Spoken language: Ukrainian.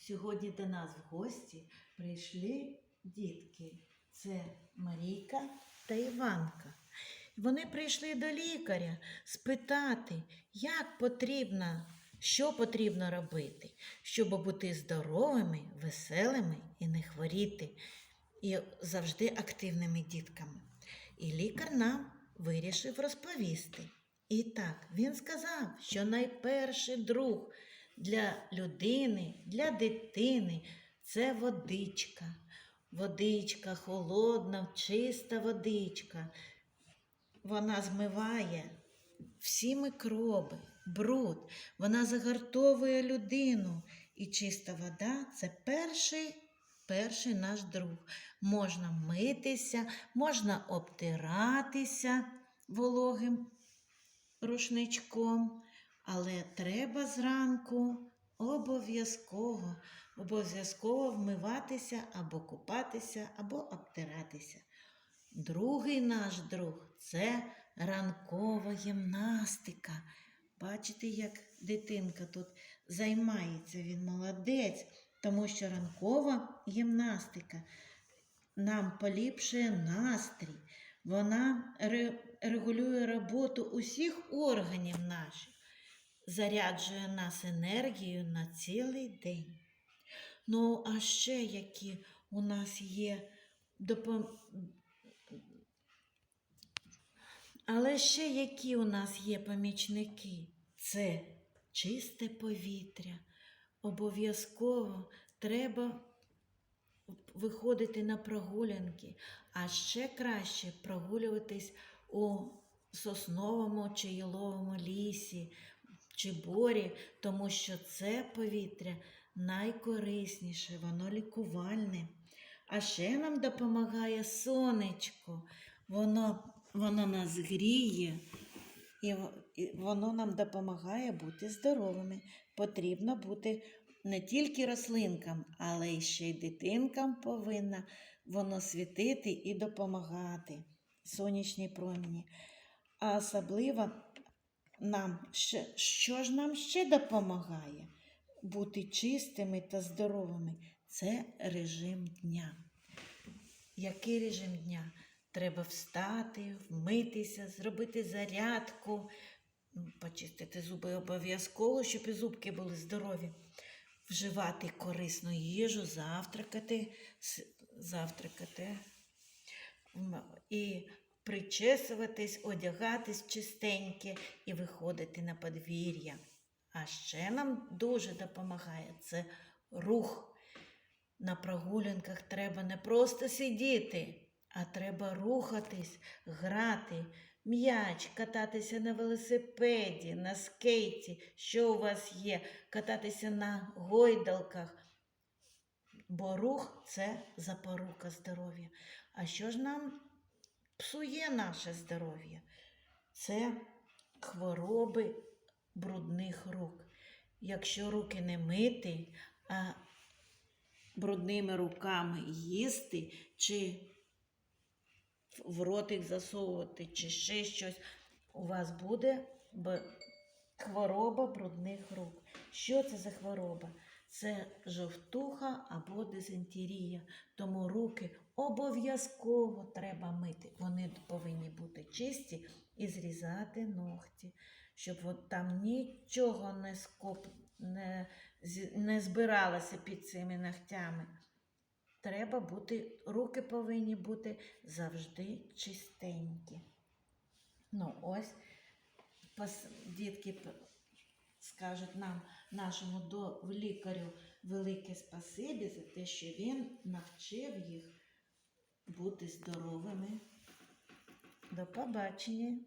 Сьогодні до нас в гості прийшли дітки. Це Марійка та Іванка. Вони прийшли до лікаря спитати, як потрібно, що потрібно робити, щоб бути здоровими, веселими і не хворіти, і завжди активними дітками. І лікар нам вирішив розповісти. І так, він сказав, що найперший друг для людини, для дитини це водичка. Водичка холодна, чиста водичка. Вона змиває всі микроби, бруд, вона загартовує людину. І чиста вода це перший, перший наш друг. Можна митися, можна обтиратися вологим рушничком, але треба зранку обов'язково, обов'язково вмиватися або купатися, або обтиратися. Другий наш друг це ранкова гімнастика. Бачите, як дитинка тут займається, він молодець, тому що ранкова гімнастика нам поліпшує настрій. Вона регулює роботу усіх органів наших, заряджує нас енергією на цілий день. Ну, а ще які у нас є допом... Але ще які у нас є помічники? Це чисте повітря. Обов'язково треба виходити на прогулянки, а ще краще прогулюватись у сосновому чи яловому лісі чи борі, тому що це повітря найкорисніше, воно лікувальне. А ще нам допомагає сонечко. Воно, воно нас гріє, і воно нам допомагає бути здоровими. Потрібно бути не тільки рослинкам, але й ще й дитинкам повинна воно світити і допомагати. Сонячні промені. А особливо нам що ж нам ще допомагає бути чистими та здоровими? Це режим дня. Який режим дня? Треба встати, вмитися, зробити зарядку, почистити зуби обов'язково, щоб і зубки були здорові, вживати корисну їжу, завтракати, завтракати і причесуватись, одягатись чистеньке і виходити на подвір'я. А ще нам дуже допомагає це рух. На прогулянках треба не просто сидіти, а треба рухатись, грати, м'яч, кататися на велосипеді, на скейті, що у вас є, кататися на гойдалках. Бо рух це запорука здоров'я. А що ж нам псує наше здоров'я? Це хвороби брудних рук. Якщо руки не мити, а брудними руками їсти, чи в ротик засовувати, чи ще щось, у вас буде хвороба брудних рук. Що це за хвороба? Це жовтуха або дизентерія. Тому руки обов'язково треба мити. Вони повинні бути чисті і зрізати ногті, щоб от там нічого не скоп, не, не збиралося під цими ногтями. Треба бути, руки повинні бути завжди чистенькі. Ну, ось дітки скажуть нам, нашому до лікарю, велике спасибі за те, що він навчив їх бути здоровими. До побачення.